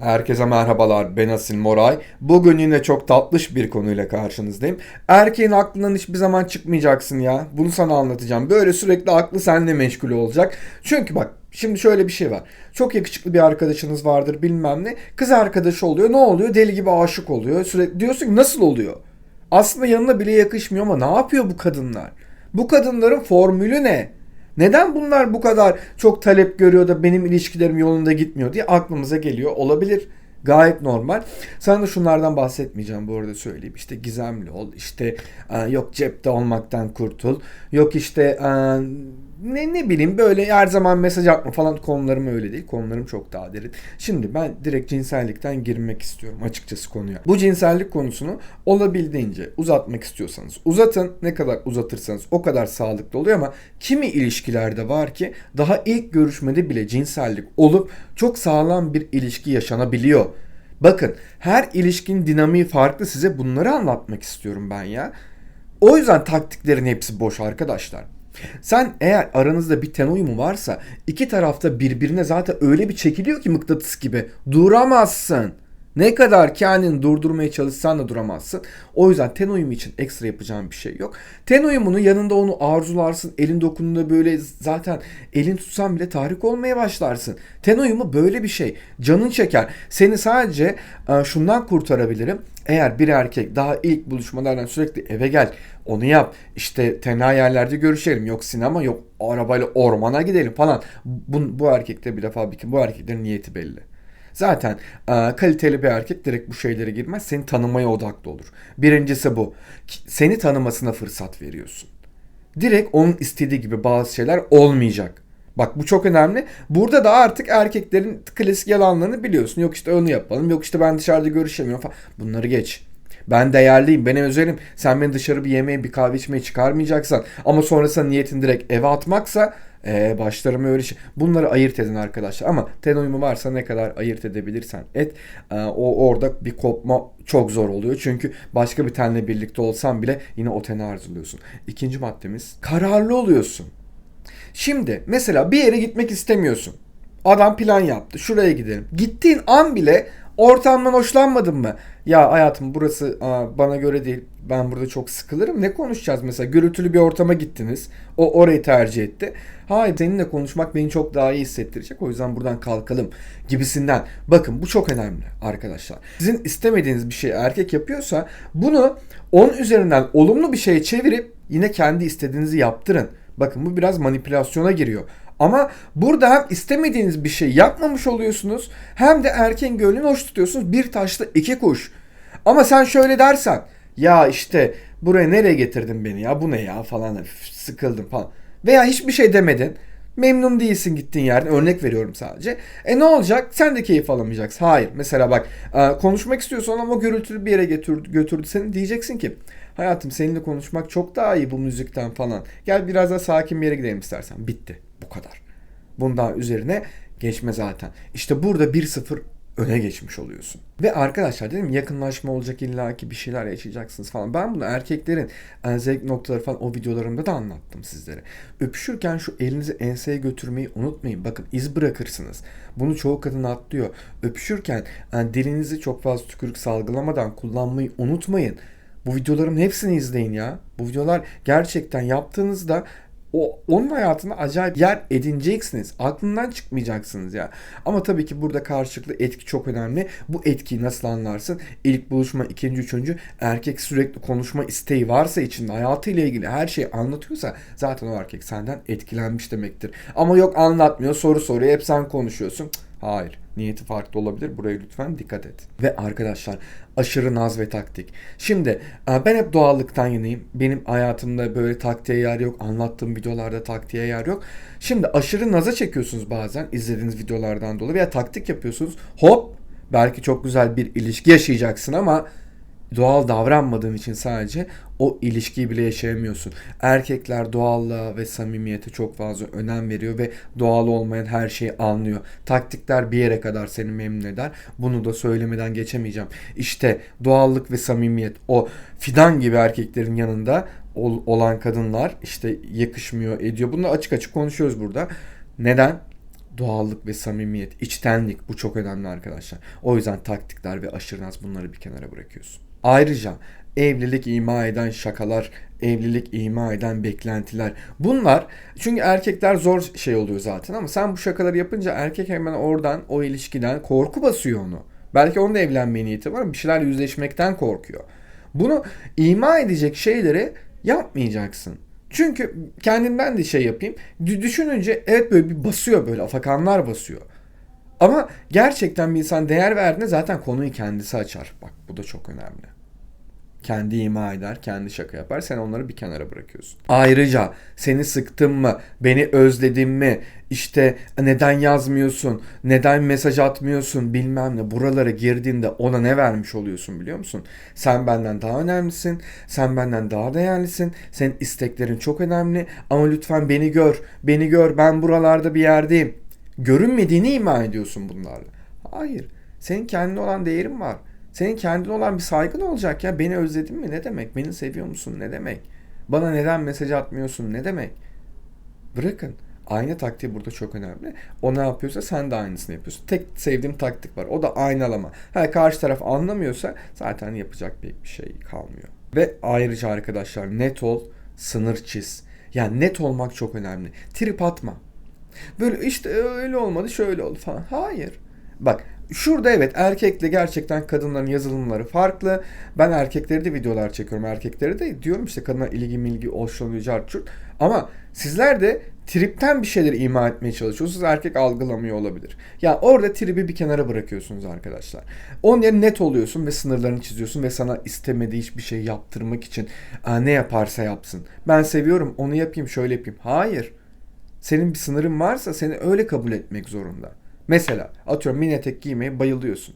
Herkese merhabalar ben Asil Moray. Bugün yine çok tatlış bir konuyla karşınızdayım. Erkeğin aklından hiçbir zaman çıkmayacaksın ya. Bunu sana anlatacağım. Böyle sürekli aklı seninle meşgul olacak. Çünkü bak şimdi şöyle bir şey var. Çok yakışıklı bir arkadaşınız vardır bilmem ne. Kız arkadaşı oluyor ne oluyor? Deli gibi aşık oluyor. Sürekli diyorsun ki nasıl oluyor? Aslında yanına bile yakışmıyor ama ne yapıyor bu kadınlar? Bu kadınların formülü ne? Neden bunlar bu kadar çok talep görüyor da benim ilişkilerim yolunda gitmiyor diye aklımıza geliyor. Olabilir. Gayet normal. Sana da şunlardan bahsetmeyeceğim bu arada söyleyeyim. İşte gizemli ol, işte e, yok cepte olmaktan kurtul, yok işte e, ne ne bileyim böyle her zaman mesaj atma falan konularım öyle değil. Konularım çok daha derin. Şimdi ben direkt cinsellikten girmek istiyorum açıkçası konuya. Bu cinsellik konusunu olabildiğince uzatmak istiyorsanız uzatın. Ne kadar uzatırsanız o kadar sağlıklı oluyor ama kimi ilişkilerde var ki daha ilk görüşmede bile cinsellik olup çok sağlam bir ilişki yaşanabiliyor. Bakın her ilişkinin dinamiği farklı size bunları anlatmak istiyorum ben ya. O yüzden taktiklerin hepsi boş arkadaşlar. Sen eğer aranızda bir ten uyumu varsa iki tarafta birbirine zaten öyle bir çekiliyor ki mıknatıs gibi duramazsın. Ne kadar kendini durdurmaya çalışsan da duramazsın. O yüzden ten uyumu için ekstra yapacağım bir şey yok. Ten uyumunu yanında onu arzularsın. Elin dokunduğunda böyle zaten elin tutsan bile tahrik olmaya başlarsın. Ten uyumu böyle bir şey. Canın çeker. Seni sadece e, şundan kurtarabilirim. Eğer bir erkek daha ilk buluşmalardan sürekli eve gel onu yap işte tenha yerlerde görüşelim yok sinema yok arabayla ormana gidelim falan bu, bu erkekte bir defa bir bu erkeklerin niyeti belli. Zaten e, kaliteli bir erkek direkt bu şeylere girmez. Seni tanımaya odaklı olur. Birincisi bu. Seni tanımasına fırsat veriyorsun. Direkt onun istediği gibi bazı şeyler olmayacak. Bak bu çok önemli. Burada da artık erkeklerin klasik yalanlarını biliyorsun. Yok işte onu yapalım. Yok işte ben dışarıda görüşemiyorum falan. Bunları geç. Ben değerliyim, ben özelim. Sen beni dışarı bir yemeğe, bir kahve içmeye çıkarmayacaksan ama sonrasında niyetin direkt eve atmaksa ee, başlarım öyle şey. Bunları ayırt edin arkadaşlar. Ama ten uyumu varsa ne kadar ayırt edebilirsen et. Ee, o orada bir kopma çok zor oluyor. Çünkü başka bir tenle birlikte olsan bile yine o teni arzuluyorsun. İkinci maddemiz kararlı oluyorsun. Şimdi mesela bir yere gitmek istemiyorsun. Adam plan yaptı. Şuraya gidelim. Gittiğin an bile ortamdan hoşlanmadın mı? Ya hayatım burası aa, bana göre değil. Ben burada çok sıkılırım. Ne konuşacağız mesela? Gürültülü bir ortama gittiniz. O orayı tercih etti. Hayır seninle konuşmak beni çok daha iyi hissettirecek. O yüzden buradan kalkalım gibisinden. Bakın bu çok önemli arkadaşlar. Sizin istemediğiniz bir şey erkek yapıyorsa bunu onun üzerinden olumlu bir şeye çevirip yine kendi istediğinizi yaptırın. Bakın bu biraz manipülasyona giriyor. Ama burada hem istemediğiniz bir şey yapmamış oluyorsunuz hem de erkeğin gönlünü hoş tutuyorsunuz. Bir taşla iki kuş. Ama sen şöyle dersen ya işte buraya nereye getirdin beni ya bu ne ya falan sıkıldım falan. Veya hiçbir şey demedin. Memnun değilsin gittiğin yerden. Örnek veriyorum sadece. E ne olacak? Sen de keyif alamayacaksın. Hayır. Mesela bak e, konuşmak istiyorsan ama gürültülü bir yere götürdü, götürdü seni. Diyeceksin ki hayatım seninle konuşmak çok daha iyi bu müzikten falan. Gel biraz daha sakin bir yere gidelim istersen. Bitti. Bu kadar. Bundan üzerine geçme zaten. İşte burada 1-0 öne geçmiş oluyorsun. Ve arkadaşlar dedim yakınlaşma olacak illaki bir şeyler yaşayacaksınız falan. Ben bunu erkeklerin en zevk noktaları falan o videolarımda da anlattım sizlere. Öpüşürken şu elinizi enseye götürmeyi unutmayın. Bakın iz bırakırsınız. Bunu çoğu kadın atlıyor. Öpüşürken yani dilinizi çok fazla tükürük salgılamadan kullanmayı unutmayın. Bu videoların hepsini izleyin ya. Bu videolar gerçekten yaptığınızda o onun hayatına acayip yer edineceksiniz. Aklından çıkmayacaksınız ya. Ama tabii ki burada karşılıklı etki çok önemli. Bu etkiyi nasıl anlarsın? İlk buluşma, ikinci, üçüncü erkek sürekli konuşma isteği varsa içinde hayatıyla ilgili her şeyi anlatıyorsa zaten o erkek senden etkilenmiş demektir. Ama yok anlatmıyor, soru soruyor, hep sen konuşuyorsun. Hayır. Niyeti farklı olabilir. Buraya lütfen dikkat et. Ve arkadaşlar aşırı naz ve taktik. Şimdi e, ben hep doğallıktan yanayım. Benim hayatımda böyle taktiğe yer yok. Anlattığım videolarda taktiğe yer yok. Şimdi aşırı naza çekiyorsunuz bazen izlediğiniz videolardan dolayı veya taktik yapıyorsunuz. Hop belki çok güzel bir ilişki yaşayacaksın ama doğal davranmadığın için sadece o ilişkiyi bile yaşayamıyorsun. Erkekler doğallığa ve samimiyete çok fazla önem veriyor ve doğal olmayan her şeyi anlıyor. Taktikler bir yere kadar seni memnun eder. Bunu da söylemeden geçemeyeceğim. İşte doğallık ve samimiyet o fidan gibi erkeklerin yanında olan kadınlar işte yakışmıyor ediyor. Bunu açık açık konuşuyoruz burada. Neden? Doğallık ve samimiyet, içtenlik bu çok önemli arkadaşlar. O yüzden taktikler ve aşırı naz bunları bir kenara bırakıyorsun. Ayrıca evlilik ima eden şakalar, evlilik ima eden beklentiler. Bunlar çünkü erkekler zor şey oluyor zaten ama sen bu şakaları yapınca erkek hemen oradan o ilişkiden korku basıyor onu. Belki onun da evlenme niyeti var ama bir şeyler yüzleşmekten korkuyor. Bunu ima edecek şeyleri yapmayacaksın. Çünkü kendimden de şey yapayım. Düşününce evet böyle bir basıyor böyle afakanlar basıyor. Ama gerçekten bir insan değer verdiğinde zaten konuyu kendisi açar. Bak bu da çok önemli kendi ima eder, kendi şaka yapar. Sen onları bir kenara bırakıyorsun. Ayrıca seni sıktım mı, beni özledin mi, işte neden yazmıyorsun, neden mesaj atmıyorsun bilmem ne. Buralara girdiğinde ona ne vermiş oluyorsun biliyor musun? Sen benden daha önemlisin, sen benden daha değerlisin, senin isteklerin çok önemli ama lütfen beni gör, beni gör ben buralarda bir yerdeyim. Görünmediğini ima ediyorsun bunlarla. Hayır, senin kendine olan değerin var. Senin kendine olan bir saygın olacak ya. Beni özledin mi? Ne demek? Beni seviyor musun? Ne demek? Bana neden mesaj atmıyorsun? Ne demek? Bırakın. Aynı taktiği burada çok önemli. O ne yapıyorsa sen de aynısını yapıyorsun. Tek sevdiğim taktik var. O da aynalama. Ha, karşı taraf anlamıyorsa zaten yapacak pek bir şey kalmıyor. Ve ayrıca arkadaşlar net ol, sınır çiz. Yani net olmak çok önemli. Trip atma. Böyle işte öyle olmadı şöyle oldu falan. Hayır. Bak Şurada evet erkekle gerçekten kadınların yazılımları farklı. Ben erkekleri de videolar çekiyorum. Erkekleri de diyorum işte kadına ilgi milgi hoşlanıyor carçurt. Ama sizler de tripten bir şeyler ima etmeye çalışıyorsunuz. Erkek algılamıyor olabilir. Ya yani orada tribi bir kenara bırakıyorsunuz arkadaşlar. Onun yerine net oluyorsun ve sınırlarını çiziyorsun ve sana istemediği hiçbir şey yaptırmak için ne yaparsa yapsın. Ben seviyorum onu yapayım şöyle yapayım. Hayır. Senin bir sınırın varsa seni öyle kabul etmek zorunda. Mesela atıyorum mini etek giymeye bayılıyorsun.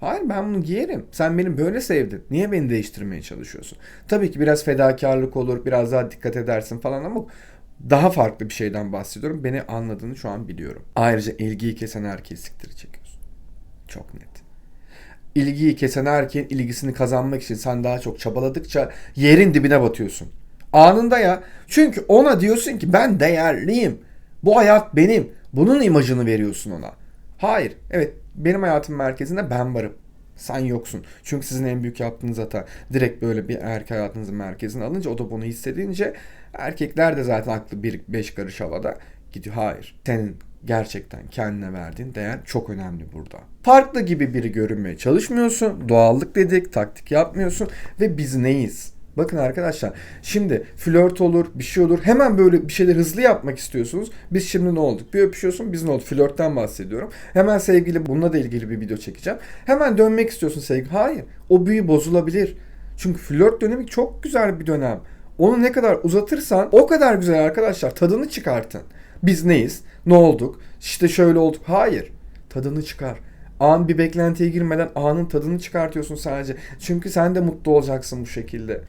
Hayır ben bunu giyerim. Sen beni böyle sevdin. Niye beni değiştirmeye çalışıyorsun? Tabii ki biraz fedakarlık olur, biraz daha dikkat edersin falan ama daha farklı bir şeyden bahsediyorum. Beni anladığını şu an biliyorum. Ayrıca ilgiyi kesen erkeği siktiri çekiyorsun. Çok net. İlgiyi kesen erkeğin ilgisini kazanmak için sen daha çok çabaladıkça yerin dibine batıyorsun. Anında ya. Çünkü ona diyorsun ki ben değerliyim. Bu hayat benim. Bunun imajını veriyorsun ona. Hayır. Evet benim hayatım merkezinde ben varım. Sen yoksun. Çünkü sizin en büyük yaptığınız hata direkt böyle bir erkek hayatınızın merkezine alınca o da bunu hissedince erkekler de zaten aklı bir beş karış havada gidiyor. Hayır. Senin gerçekten kendine verdiğin değer çok önemli burada. Farklı gibi biri görünmeye çalışmıyorsun. Doğallık dedik, taktik yapmıyorsun ve biz neyiz? Bakın arkadaşlar şimdi flört olur bir şey olur hemen böyle bir şeyler hızlı yapmak istiyorsunuz. Biz şimdi ne olduk? Bir öpüşüyorsun biz ne olduk? Flörtten bahsediyorum. Hemen sevgili bununla da ilgili bir video çekeceğim. Hemen dönmek istiyorsun sevgili. Hayır o büyü bozulabilir. Çünkü flört dönemi çok güzel bir dönem. Onu ne kadar uzatırsan o kadar güzel arkadaşlar. Tadını çıkartın. Biz neyiz? Ne olduk? İşte şöyle olduk. Hayır. Tadını çıkar. An bir beklentiye girmeden anın tadını çıkartıyorsun sadece. Çünkü sen de mutlu olacaksın bu şekilde.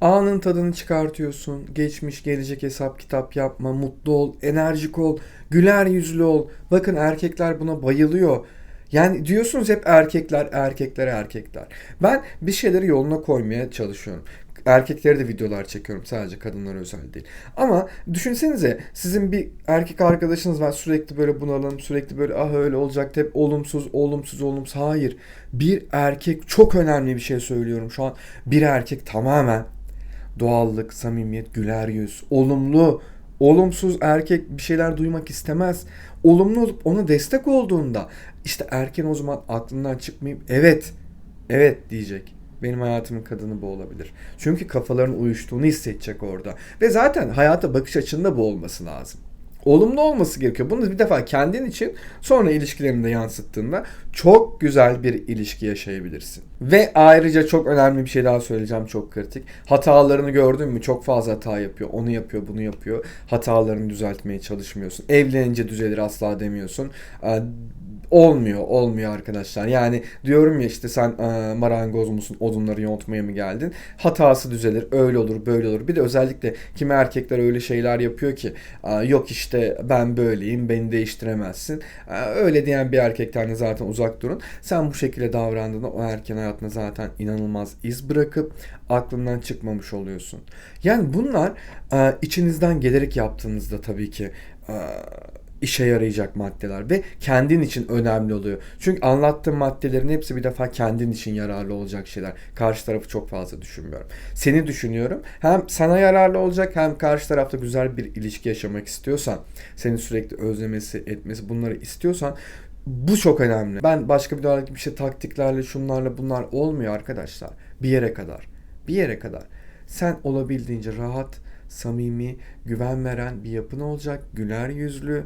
Anın tadını çıkartıyorsun. Geçmiş gelecek hesap kitap yapma. Mutlu ol. Enerjik ol. Güler yüzlü ol. Bakın erkekler buna bayılıyor. Yani diyorsunuz hep erkekler, erkekler, erkekler. Ben bir şeyleri yoluna koymaya çalışıyorum. Erkeklere de videolar çekiyorum sadece kadınlara özel değil. Ama düşünsenize sizin bir erkek arkadaşınız var sürekli böyle bunalım sürekli böyle ah öyle olacak hep olumsuz olumsuz olumsuz. Hayır bir erkek çok önemli bir şey söylüyorum şu an. Bir erkek tamamen doğallık, samimiyet, güler yüz, olumlu, olumsuz erkek bir şeyler duymak istemez. Olumlu olup ona destek olduğunda işte erken o zaman aklından çıkmayıp evet, evet diyecek. Benim hayatımın kadını bu olabilir. Çünkü kafaların uyuştuğunu hissedecek orada. Ve zaten hayata bakış açında bu olması lazım. Olumlu olması gerekiyor. Bunu bir defa kendin için sonra ilişkilerinde yansıttığında çok güzel bir ilişki yaşayabilirsin. Ve ayrıca çok önemli bir şey daha söyleyeceğim çok kritik. Hatalarını gördün mü çok fazla hata yapıyor. Onu yapıyor bunu yapıyor. Hatalarını düzeltmeye çalışmıyorsun. Evlenince düzelir asla demiyorsun olmuyor olmuyor arkadaşlar. Yani diyorum ya işte sen e, marangoz musun odunları yontmaya mı geldin? Hatası düzelir öyle olur böyle olur. Bir de özellikle kimi erkekler öyle şeyler yapıyor ki e, yok işte ben böyleyim beni değiştiremezsin. E, öyle diyen bir erkekten de zaten uzak durun. Sen bu şekilde davrandığında o erken hayatına zaten inanılmaz iz bırakıp aklından çıkmamış oluyorsun. Yani bunlar e, içinizden gelerek yaptığınızda tabii ki e, işe yarayacak maddeler ve kendin için önemli oluyor. Çünkü anlattığım maddelerin hepsi bir defa kendin için yararlı olacak şeyler. Karşı tarafı çok fazla düşünmüyorum. Seni düşünüyorum. Hem sana yararlı olacak hem karşı tarafta güzel bir ilişki yaşamak istiyorsan, seni sürekli özlemesi, etmesi bunları istiyorsan bu çok önemli. Ben başka bir bir şey taktiklerle, şunlarla bunlar olmuyor arkadaşlar. Bir yere kadar. Bir yere kadar. Sen olabildiğince rahat, samimi, güven veren bir yapın olacak. Güler yüzlü,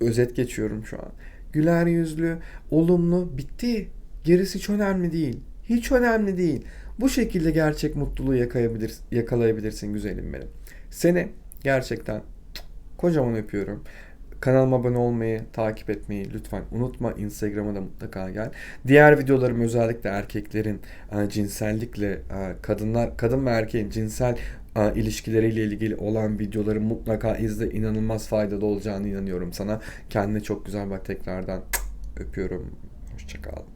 özet geçiyorum şu an. Güler yüzlü, olumlu, bitti. Gerisi hiç önemli değil. Hiç önemli değil. Bu şekilde gerçek mutluluğu yakayabilir, yakalayabilirsin güzelim benim. Seni gerçekten kocaman öpüyorum. Kanalıma abone olmayı, takip etmeyi lütfen unutma. Instagram'a da mutlaka gel. Diğer videolarım özellikle erkeklerin e, cinsellikle e, kadınlar kadın ve erkeğin cinsel ilişkileriyle ilgili olan videoları mutlaka izle. İnanılmaz faydalı olacağını inanıyorum sana. Kendine çok güzel bak tekrardan öpüyorum. Hoşçakal.